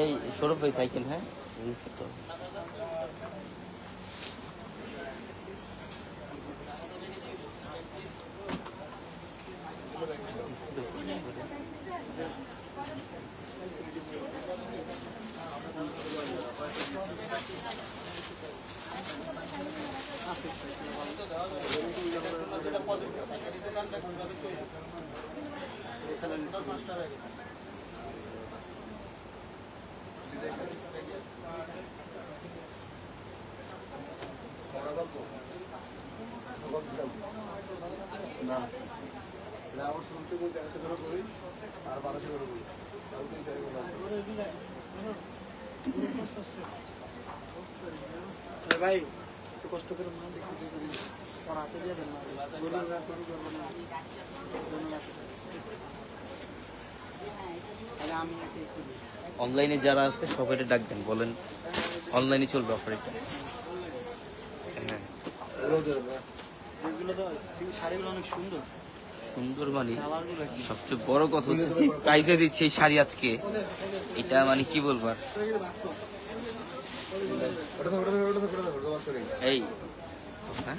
এই সৌরভ ভাই সাইকেল হ্যাঁ রিলস করতে হবে। না না আমার শুনতে বলতে একশো করে করি আর বারোশো করে করি তাও তিন চার করে ভাই, একটু কষ্ট করে মাল দেখতে দিয়ে দেন না তাহলে আমি একে একটু দিই। অনলাইনে যারা আছে, সবাইকে ডাক দেন, বলেন অনলাইনে চলবে অফার এটা হ্যাঁ। সুন্দর মানে সবচেয়ে বড় কথা হচ্ছে প্রাইজে দিচ্ছে এই শাড়ি আজকে। এটা মানে কি বলব আর? এই। হ্যাঁ?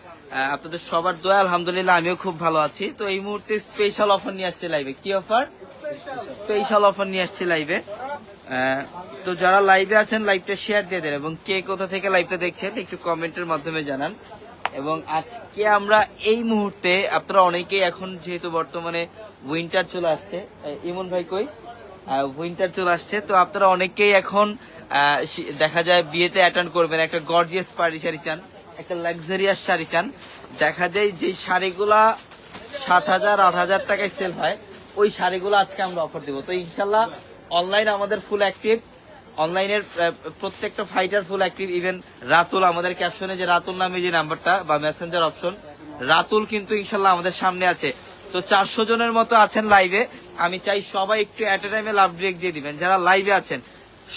আপনাদের সবার দোয়া, আলহামদুলিল্লাহ, আমিও খুব ভালো আছি। তো এই মুহূর্তে স্পেশাল অফার নিয়ে আসছে লাইভে কি অফার স্পেশাল অফার নিয়ে আসছে লাইভে তো যারা লাইভে আছেন লাইভটা শেয়ার দিয়ে দেন এবং কে কোথা থেকে লাইভটা দেখছেন, একটু কমেন্টের মাধ্যমে জানান। এবং আজকে আমরা এই মুহূর্তে, আপনারা অনেকেই এখন যেহেতু বর্তমানে উইন্টার চলে আসছে ইমন ভাই কই? উইন্টার চলে আসছে, তো আপনারা অনেকেই এখন দেখা যায় বিয়েতে অ্যাটেন্ড করবেন, একটা গর্জিয়াস পার্টি শাড়ি চান। একটা লাক্সারিয়াস শাড়ি চান। দেখা যায় যে শাড়িগুলা সাত হাজার, আট হাজার টাকায় সেল হয়। ওই শাড়িগুলো আজকে আমরা অফার দেবো। তো ইনশাল্লাহ অনলাইন আমাদের ফুল অ্যাক্টিভ অনলাইনের প্রত্যেকটা fighter full active even Ratul, আমাদের ক্যাপশনে যে রাতুল নামে যে নাম্বারটা বা মেসেঞ্জার অপশন রাতুল কিন্তু ইনশাল্লাহ আমাদের সামনে আছে। তো চারশো জনের মতো আছেন লাইভে আমি চাই সবাই একটু অ্যাট এ টাইমে লাভ ব্রেক দিয়ে দিবেন। যারা লাইভে আছেন,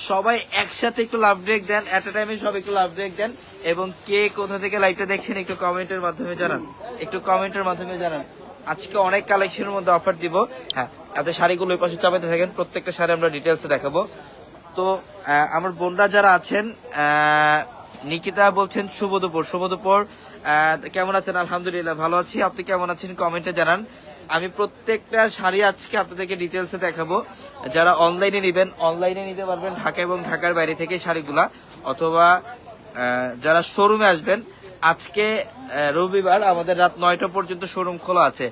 সবাই একসাথে একটু লাভ ব্রেক দেন অ্যাট এ টাইমে সব একটু লাভ ব্রেক দেন। এবং কে কোথা থেকে লাইভটা দেখছেন একটু কমেন্টের মাধ্যমে জানান। একটু কমেন্টের মাধ্যমে জানান। আজকে অনেক কালেকশনের মধ্যে অফার দিব। হ্যাঁ এত শাড়িগুলো ওই পাশে চাপাতে থাকেন, প্রত্যেকটা শাড়ি আমরা ডিটেলসে দেখাবো। তো আমার বোনরা যারা আছেন নিকিতা বলছেন শুভ দুপুর শুভ দুপুর কেমন আছেন? আলহামদুলিল্লাহ, ভালো আছি। আপনি কেমন আছেন? কমেন্টে জানান। আমি প্রত্যেকটা শাড়ি আজকে আপনাদেরকে ডিটেলসে দেখাবো। যারা অনলাইনে নেবেন অনলাইনে নিতে পারবেন ঢাকা এবং ঢাকার বাইরে থেকে শাড়িগুলা। অথবা যারা শোরুমে আসবেন, আজকে রবিবার আমাদের রাত নয়টা পর্যন্ত শোরুম খোলা আছে।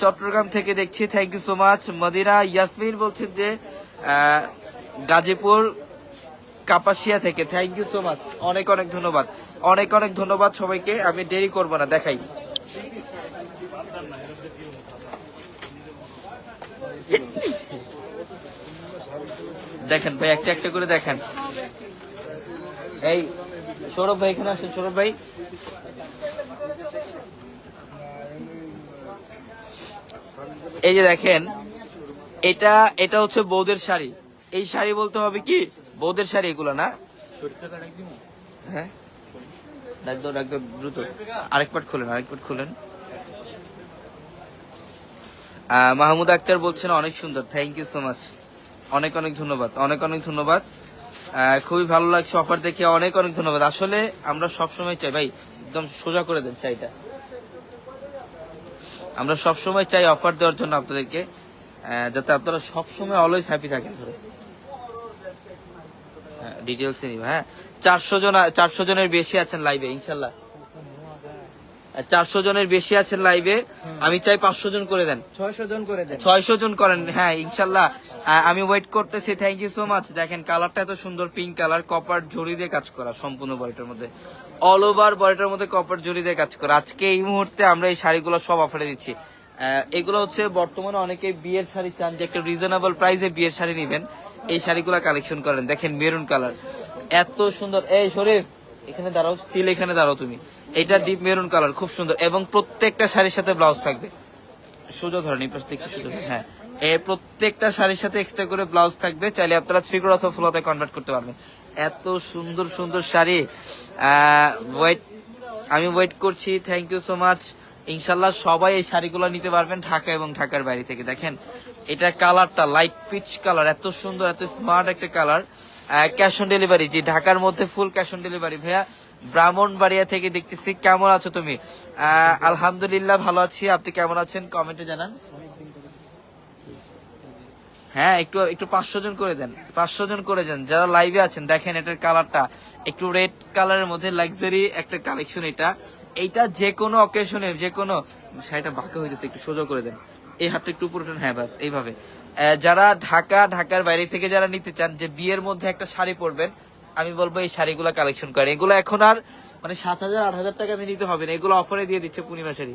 চট্টগ্রাম থেকে দেখছি thank you so much Madina, Yasmin বলছেন যে গাজীপুর, কাপাসিয়া থেকে। থ্যাংক ইউ সো মাচ অনেক অনেক ধন্যবাদ। অনেক অনেক ধন্যবাদ সবাইকে। আমি দেরি করব না, দেখাই। দেখেন ভাই, একটা একটা করে দেখেন। এই সৌরভ ভাই, এখানে সৌরভ ভাই। এই যে দেখেন, এটা এটা হচ্ছে বৌদের শাড়ি। এই শাড়ি বলতে হবে কি? বৌদের শাড়ি এগুলো না? হ্যাঁ? দ্রুত। আরেক খুলেন আরেক খুলেন। মাহমুদ আক্তার বলছেন, অনেক সুন্দর। থ্যাংক ইউ সো মাচ অনেক অনেক ধন্যবাদ। অনেক অনেক ধন্যবাদ। খুবই ভালো লাগছে অফার দেখে। অনেক অনেক ধন্যবাদ। আসলে আমরা সব সময় চাই, ভাই, একদম সোজা করে দেন চাইটা। আমরা সবসময় চাই অফার দেওয়ার জন্য আপনাদেরকে যাতে আপনারা সব সময় অলওয়েজ হ্যাপি থাকেন ধরে ডিটেলসে নিব হ্যাঁ। চারশো জন, চারশো জনের বেশি আছেন লাইভে ইনশাল্লাহ। চারশো জনের বেশি আছেন লাইভে আমি চাই পাঁচশো জন করে দেন। ছয়শো জন করে দেন। ছয়শো জন করেন হ্যাঁ ইনশাল্লাহ। আমি ওয়েট করতেছি থ্যাংক ইউ সো মাচ দেখেন কালারটা এত সুন্দর পিঙ্ক কালার কপার জড়ি দিয়ে কাজ করা সম্পূর্ণ বডিটার মধ্যে। অল ওভার বডিটার মধ্যে কপার জড়ি দিয়ে কাজ করা। আজকে এই মুহূর্তে আমরা এই শাড়িগুলো সব অফারে দিচ্ছি। এগুলো হচ্ছে বর্তমানে অনেকে বিয়ের শাড়ি চান যে একটা রিজনেবল প্রাইসে বিয়ের শাড়ি নেবেন। এই শাড়িগুলো কালেকশন করেন। দেখেন মেরুন কালার এত সুন্দর। এই শরীফ এখানে দাঁড়াও স্টিল এখানে দাঁড়াও তুমি। এটা ডিপ মেরুন কালার খুব সুন্দর। এবং প্রত্যেকটা শাড়ির সাথে ব্লাউজ থাকবে। সোজা ধরেন, এই হ্যাঁ। এই প্রত্যেকটা শাড়ির সাথে এক্সট্রা করে ব্লাউজ থাকবে, চাইলে আপনারা থ্রি ক্রস অফ ফ্লোতে কনভার্ট করতে পারবেন। এত সুন্দর সুন্দর শাড়ি। ওয়েট আমি ওয়েট করছি থ্যাংক ইউ সো মাচ ইনশাল্লাহ সবাই এই শাড়িগুলো নিতে পারবেন ঢাকা এবং ঢাকার বাইরে থেকে। দেখেন, এটা কালারটা লাইট পিচ কালার এত সুন্দর, এত স্মার্ট একটা কালার ক্যাশ অন ডেলিভারি যে ঢাকার মধ্যে ফুল ক্যাশ অন ডেলিভারি ভাইয়া। ব্রাহ্মণবাড়িয়া থেকে দেখতেছি। কেমন আছো তুমি? আলহামদুলিল্লাহ ভালো আছি। আপনি কেমন আছেন? কমেন্টে জানান। হ্যাঁ একটু একটু পাঁচশো জন করে দেন। পাঁচশো জন করে দেন। যারা লাইভে আছেন, দেখেন এটার কালারটা একটু রেড কালারের মধ্যে লাক্সারি একটা কালেকশন এটা। এইটা যে কোনো অকেশনে যে কোনো শাড়িটা বাঁকা হইতেছে, একটু সোজা করে দেন। এই হাতটা একটু উপরে হ্যাঁ বাস এইভাবে। যারা ঢাকা, ঢাকার বাইরে থেকে যারা নিতে চান, যে বিয়ের মধ্যে একটা শাড়ি পরবেন আমি বলব এই শাড়িগুলো কালেকশন করে এগুলো এখন আর মানে সাত হাজার, আট হাজার টাকা নিতে হবে না। এগুলো অফারে দিয়ে দিচ্ছে পূর্ণিমা শাড়ি।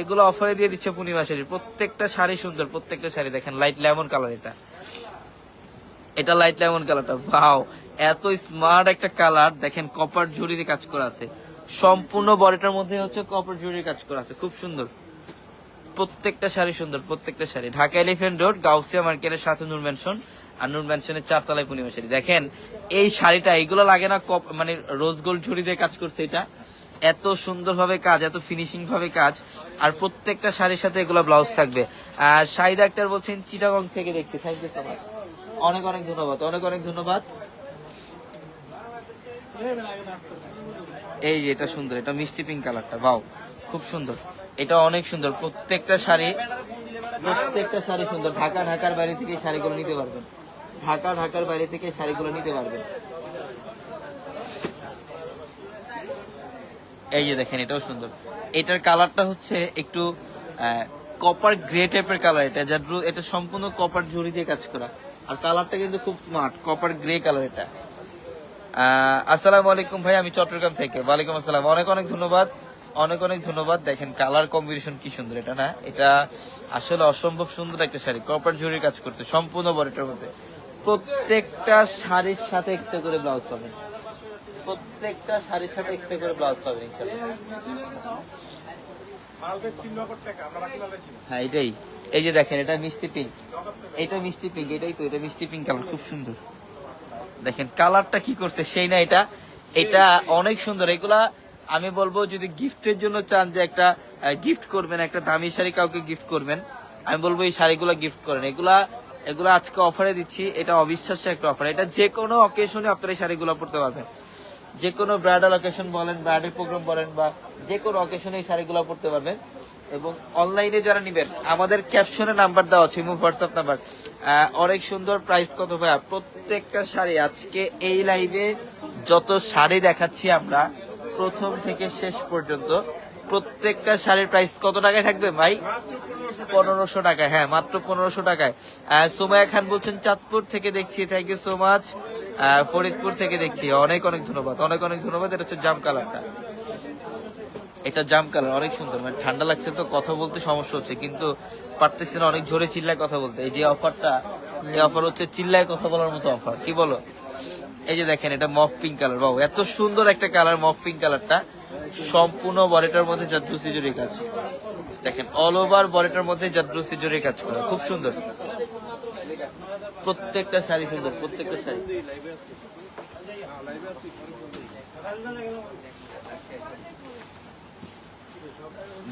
এগুলো অফারে দিয়ে দিচ্ছে পূর্ণিমা শাড়ি। প্রত্যেকটা শাড়ি সুন্দর, প্রত্যেকটা শাড়ি দেখেন লাইট লেমন কালার এটা। এটা লাইট লেমন কালারটা ভাও এত স্মার্ট একটা কালার দেখেন কপার জুড়ি দিয়ে কাজ করা আছে। সম্পূর্ণ বডিটার মধ্যে হচ্ছে কপার জুড়ির কাজ করা আছে। খুব সুন্দর। প্রত্যেকটা শাড়ি সুন্দর, প্রত্যেকটা শাড়ি। ঢাকা এলিফেন্ট রোড গাউসিয়া মার্কেটের সাথে নূর ম্যানশন আর নূর ম্যানশনের চারতলায় পূর্ণিমা শাড়ি। দেখেন, এই শাড়িটা, এগুলো লাগে না মানে রোজ গোল্ড ঝুড়ি দিয়ে কাজ করছে এটা। এত সুন্দর ভাবে কাজ, এত ফিনিশিং ভাবে কাজ। আর প্রত্যেকটা শাড়ির সাথে এগুলো ব্লাউজ থাকবে। আর শাহিদ আক্তার বলছেন, চিটাগং থেকে দেখছি থ্যাংক ইউ সো মাচ অনেক অনেক ধন্যবাদ, অনেক অনেক ধন্যবাদ। এই যে এটা সুন্দর, এটা মিষ্টি পিঙ্ক কালারটা বাও খুব সুন্দর। এটা অনেক সুন্দর, প্রত্যেকটা শাড়ি প্রত্যেকটা শাড়ি সুন্দর। ঢাকা, ঢাকার বাইরে থেকে শাড়িগুলো নিতে পারবেন। ঢাকা, ঢাকার বাইরে থেকে শাড়িগুলো নিতে পারবেন। এই যে দেখেন, এটাও সুন্দর। এটার কালারটা হচ্ছে একটু কপার গ্রে টাইপের কালার। এটা রু- এটা সম্পূর্ণ কপার জড়ি দিয়ে কাজ করা। আর কালারটা কিন্তু খুব স্মার্ট কপার গ্রে কালার এটা। আসসালামু আলাইকুম ভাই, আমি চট্টগ্রাম থেকে। ওয়ালাইকুম আসসালাম। অনেক অনেক ধন্যবাদ। অনেক অনেক ধন্যবাদ। দেখেন কালার কম্বিনেশন কি সুন্দর এটা, না? এটা আসলে অসম্ভব সুন্দর একটা শাড়ি। কপার জরির কাজ করছে, সম্পূর্ণ বডিটার মধ্যে। প্রত্যেকটা শাড়ির সাথে এক্সট্রা করে ব্লাউজ পাবেন প্রত্যেকটা শাড়ির সাথে এক্সট্রা করে ব্লাউজ পাবেন হ্যাঁ এটাই। এই যে দেখেন, এটা মিষ্টি পিঙ্ক এটা মিষ্টি পিঙ্ক এটাই তো, এটা মিষ্টি পিঙ্ক কালার খুব সুন্দর। দেখেন কালারটা কি করছে, সেই না এটা। এটা অনেক সুন্দর। এগুলা আমি বলব, যদি গিফটের জন্য চান যে একটা গিফট করবেন, একটা দামি শাড়ি কাউকে গিফট করবেন, আমি বলব এই শাড়িগুলো গিফট করেন। এগুলা এগুলো আজকে অফারে দিচ্ছি। এটা অবিশ্বাস্য একটা অফার এটা যে কোনো অকেশনে আপনারা এই শাড়িগুলো পড়তে পারবেন। যে কোনো ব্রাইডাল অকেশন বলেন ব্রাইডাল প্রোগ্রাম বলেন বা যে কোনো অকেশনে এই শাড়িগুলো পড়তে পারবেন। এবং অনলাইনে যারা নিবেন, আমাদের ক্যাপশনে নাম্বার দেওয়া আছে, ইমো হোয়াটসঅ্যাপ নাম্বার অনেক সুন্দর প্রাইস কত ভাইয়া? প্রত্যেকটা শাড়ি আজকে এই লাইভে যত শাড়ি দেখাচ্ছি আমরা, প্রথম থেকে শেষ পর্যন্ত প্রত্যেকটা শাড়ির প্রাইস কত টাকায় থাকবে ভাই? পনেরোশো টাকায় হ্যাঁ মাত্র পনেরোশো টাকায়। আহ, সুমাইয়া খান বলছেন চাঁদপুর থেকে দেখছি thank you so much Faridpur থেকে দেখছি অনেক অনেক ধন্যবাদ অনেক অনেক ধন্যবাদ। এটা হচ্ছে জাম কালারটা। এটা জাম কালার অনেক সুন্দর মানে ঠান্ডা লাগছে তো কথা বলতে সমস্যা হচ্ছে কিন্তু পারতেছি না অনেক জোরে চিল্লায় কথা বলতে। এই যে অফারটা এই অফার হচ্ছে চিল্লায় কথা বলার মতো অফার কি বলো? এই যে দেখেন এটা মফ পিঙ্ক কালার বাবু এত সুন্দর একটা কালার মফ পিঙ্ক কালারটা সম্পূর্ণ বডিটার মধ্যে জাদ্রুসি জুড়ে কাজ দেখেন অল ওভার বডিটার মধ্যে জাদ্রুসি জুড়ে কাজ করা। খুব সুন্দর। প্রত্যেকটা শাড়ি সুন্দর, প্রত্যেকটা শাড়ি।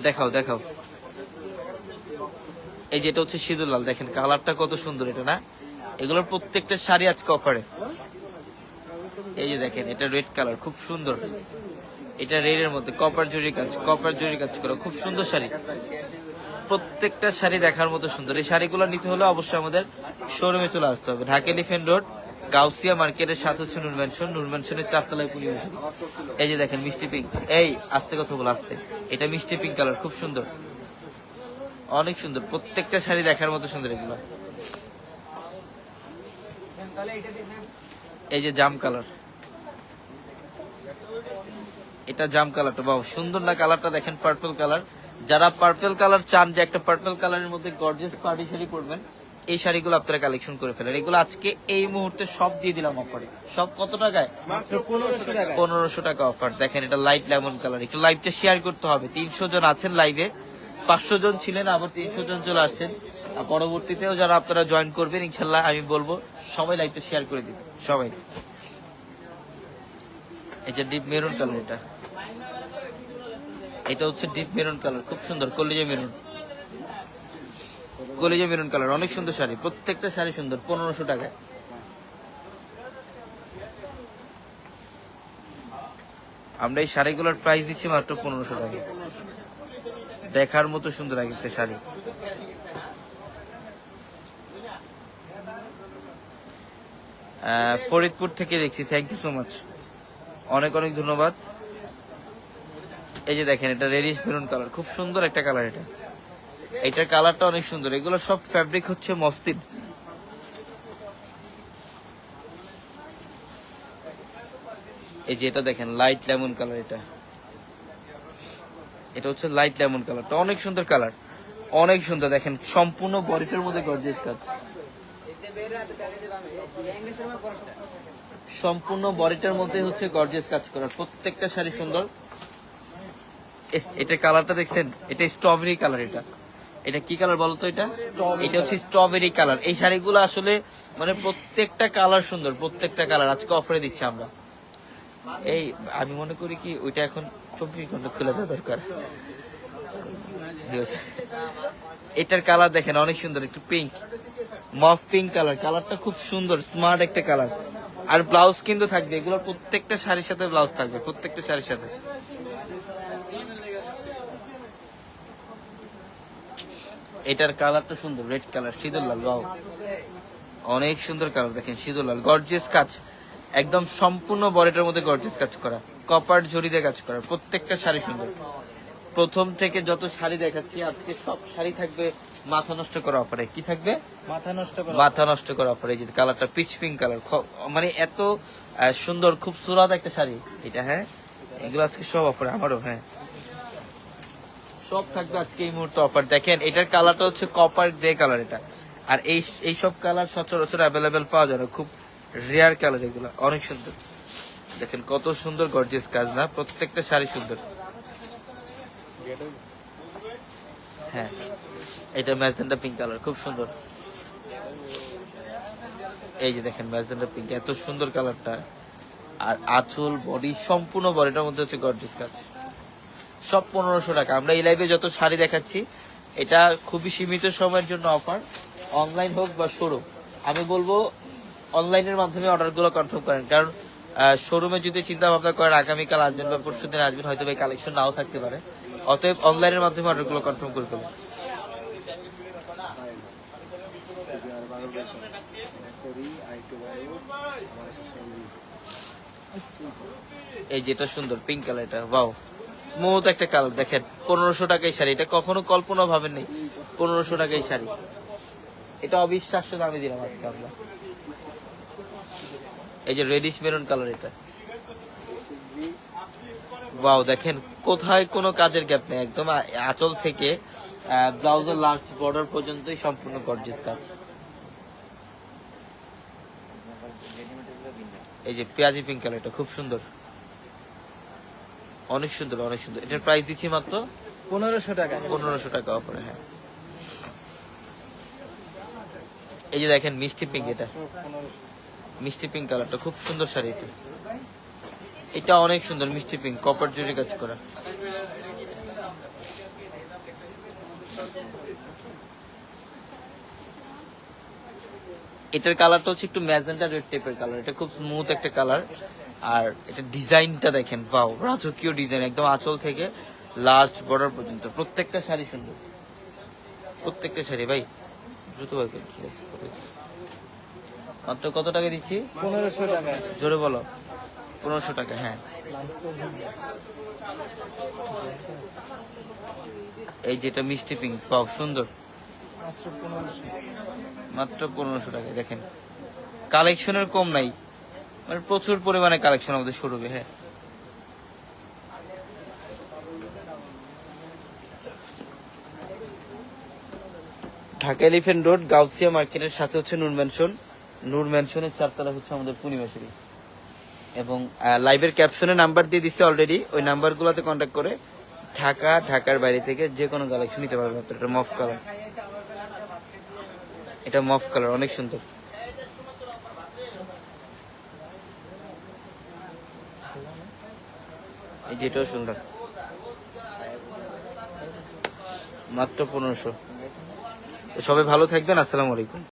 দেখাও দেখাও। এই যেটা হচ্ছে সিঁদুর লাল, দেখেন কালারটা কত সুন্দর এটা, না? এগুলোর প্রত্যেকটা শাড়ি আজকে অফারে এই যে দেখেন, এটা রেড কালার খুব সুন্দর। এটা রেড এর মধ্যে। কপার জরি কাজ, কপার জরি কাজ করা। খুব সুন্দর শাড়ি। প্রত্যেকটা শাড়ি দেখার মতো সুন্দর। এই শাড়িগুলো নিতে হলে অবশ্যই আমাদের শোরুমে চলে আসতে হবে। ঢাকা এলিফেন্ট রোড গাউসিয়া মার্কেটের সাথে হচ্ছে নূর ম্যানশন নূর ম্যানশনের চারতলায় পুলি এই যে দেখেন, মিষ্টি পিঙ্ক এই, আস্তে কথা বলো, আস্তে। এটা মিষ্টি পিঙ্ক কালার খুব সুন্দর। অনেক সুন্দর। প্রত্যেকটা শাড়ি দেখার মতো সুন্দর এগুলো। এই যে জাম কালার এটা জাম কালারটা বাহ সুন্দর না কালারটা দেখেন পার্পল কালার। যারা পার্পল কালার চান যে একটা পার্পল কালারের মধ্যে গর্জিয়াস পার্টি শাড়ি পরবেন এই শাড়িগুলো আপনারা কালেকশন করে ফেলেন। এগুলো আজকে এই মুহূর্তে সব দিয়ে দিলাম অফারে সব কত টাকায়? পনেরোশো টাকা অফার দেখেন এটা লাইট লেমন কালার একটু লাইভটা শেয়ার করতে হবে। তিনশো জন আছেন লাইভে পাঁচশো জন ছিলেন আবার তিনশো জন চলে আসছেন। আর পরবর্তীতেও যারা আপনারা জয়েন করবেন ইনশাল্লাহ আমি বলব সবাই লাইভটা শেয়ার করে দিবেন সবাই। যে ডিপ মেরুন কালার এটা। এটা হচ্ছে ডিপ মেরুন কালার খুব সুন্দর, কলিজা মেরুন কলিজা মেরুন কালার অনেক সুন্দর শাড়ি, প্রত্যেকটা শাড়ি সুন্দর, পনেরোশো টাকায়। আমরা এই শাড়িগুলোর প্রাইস দিচ্ছি মাত্র পনেরোশো টাকা দেখার মতো সুন্দর এক একটা শাড়ি ফরিদপুর থেকে দেখছি থ্যাংক ইউ সো মাচ অনেক অনেক ধন্যবাদ। এই যে দেখেন, এটা রেডিশ মেরুন কালার। খুব সুন্দর একটা কালার এটা। এটার কালারটা অনেক সুন্দর। এগুলো সব ফ্যাব্রিক হচ্ছে মসলিন এই যে এটা দেখেন লাইট লেমন কালার এটা। এটা হচ্ছে লাইট লেমন কালারটা অনেক সুন্দর কালার। অনেক সুন্দর। দেখেন, সম্পূর্ণ বডিটার মধ্যে গর্জিয়াস কাজ। সম্পূর্ণ বডিটার মধ্যে হচ্ছে গর্জিয়াস কাজ করার। প্রত্যেকটা শাড়ি সুন্দর। এটা কালারটা দেখছেন? এটা স্ট্রবেরি কালার এটা। এটা কি কালার বলতো এটা? এটা হচ্ছে স্ট্রবেরি কালার এই শাড়িগুলো আসলে মানে প্রত্যেকটা কালার সুন্দর প্রত্যেকটা কালার আজকে অফারে দিচ্ছি আমরা। এই আমি মনে করি কি ওইটা এখন চব্বিশ ঘণ্টা খুলে দেওয়া দরকার। এটার কালার দেখেন অনেক সুন্দর একটু পিঙ্ক মফ পিঙ্ক কালার কালারটা খুব সুন্দর স্মার্ট একটা কালার আর ব্লাউজ কিন্তু থাকবে এগুলোর প্রত্যেকটা শাড়ির সাথে ব্লাউজ থাকবে প্রত্যেকটা শাড়ির সাথে। এটার কালারটা সুন্দর রেড কালার সিঁদুর লাল বাউ অনেক সুন্দর কালার দেখেন সিঁদুর লাল গর্জিয়াস কাজ। একদম সম্পূর্ণ বডিটার মধ্যে গর্জিয়াস কাজ করা কপার জড়ি দিয়ে কাজ করা প্রত্যেকটা শাড়ি সুন্দর। প্রথম থেকে যত শাড়ি দেখাচ্ছি আজকে সব শাড়ি থাকবে মাথা নষ্ট করা অফারে কি থাকবে? মাথা নষ্ট করা মাথা নষ্ট করা অফারে যে কালারটা পিচ পিঙ্ক কালার মানে এত সুন্দর খুব সুরাত একটা শাড়ি। এটা হ্যাঁ এগুলো আজকে সব অফারে আমারও হ্যাঁ। সব থাকবে আজকে এই মুহূর্তে অফার দেখেন, এটার কালারটা হচ্ছে কপার গ্রে কালার এটা। আর এই এই সব কালার সচরাচর অ্যাভেলেবেল পাওয়া যায় না। খুব রেয়ার কালার এগুলো, অনেক সুন্দর। দেখেন, কত সুন্দর গর্জিয়াস কাজ না? প্রত্যেকটা শাড়ি সুন্দর। হ্যাঁ এটা ম্যাজেন্টা পিঙ্ক কালার খুব সুন্দর। এই যে দেখেন ম্যাজেন্টা পিঙ্ক এত সুন্দর কালারটা আর আঁচল বডি সম্পূর্ণ বডিটার মধ্যে হচ্ছে গর্জিয়াস কাজ। সব পনেরোশো টাকা। আমরা এই লাইভে যত শাড়ি দেখাচ্ছি, এটা খুবই সীমিত সময়ের জন্য অফার অনলাইন হোক বা শোরুম আমি বলব অনলাইনের মাধ্যমে অর্ডারগুলো কনফার্ম করেন। কারণ শোরুমে যদি চিন্তা ভাবনা করেন, আগামীকাল আসবেন বা পরশু দিন আসবেন, হয়তো এই কালেকশন নাও থাকতে পারে। অতএব অনলাইনের মাধ্যমে অর্ডারগুলো কনফার্ম করে ফেলুন। এই যেটা সুন্দর পিঙ্ক কালার এটা ওয়াও স্মুথ একটা কালার দেখেন, পনেরোশো টাকায় শাড়ি। এটা কখনো কল্পনা ভাবেন নেই পনেরোশো টাকায় শাড়ি। এটা অবিশ্বাস্য দামে দিলাম আজকে আমরা। এই যে রেডিশ মেরুন কালার এটা। ওয়াও দেখেন, কোথায় কোনো কাজের গ্যাপ নেই। একদম আঁচল থেকে ব্লাউজের লাস্ট বর্ডার পর্যন্তই সম্পূর্ণ গর্জিস কাজ এই যে পেঁয়াজি পিঙ্ক কালার এটা, খুব সুন্দর। অনেক সুন্দর অনেক সুন্দর। এটার প্রাইস দিচ্ছি মাত্র পনেরোশো টাকা। পনেরোশো টাকা অফারে হ্যাঁ। এই যে দেখেন মিষ্টি পিঙ্ক এটা। মিষ্টি পিঙ্ক কালারটা খুব সুন্দর শাড়ি এটা। এটা অনেক সুন্দর মিষ্টি পিঙ্ক কপার জুড়ি কাজ করা। এটার কালারটা হচ্ছে একটু ম্যাজেন্টা রেড টাইপের কালার এটা খুব স্মুথ একটা কালার আর এটা ডিজাইনটা দেখেন পাও রাজকীয় ডিজাইন একদম আঁচল থেকে লাস্ট বর্ডার পর্যন্ত। প্রত্যেকটা শাড়ি সুন্দর। প্রত্যেকটা শাড়ি ভাই দ্রুত ভাই মাত্র কত টাকা দিচ্ছি? পনেরোশো টাকা। জোরে বলো। পনেরোশো টাকা হ্যাঁ। এই যেটা মিষ্টি পিঙ্ক পাও সুন্দর। মাত্র পনেরোশো। মাত্র পনেরোশো টাকা দেখেন। কালেকশনের কম নাই। মানে প্রচুর পরিমাণে কালেকশন আমাদের শুরু হবে হ্যাঁ। ঢাকা এলিফেন্ট রোড গাউসিয়া মার্কেটের সাথে হচ্ছে নূর ম্যানশন। নূর ম্যানশনের চারতলা হচ্ছে আমাদের পূর্ণিমাশারি এবং লাইভের ক্যাপশনে নাম্বার দিয়ে দিচ্ছে অলরেডি ওই নাম্বারগুলোতে কন্ট্যাক্ট করে ঢাকা, ঢাকার বাইরে থেকে যে কোনো কালেকশন নিতে পারবেন আপনার। মফ কালার এটা মফ কালার, অনেক সুন্দর। এই যে এটাও সুন্দর। মাত্র পনেরোশো। সবাই ভালো থাকবেন, আসসালামু আলাইকুম।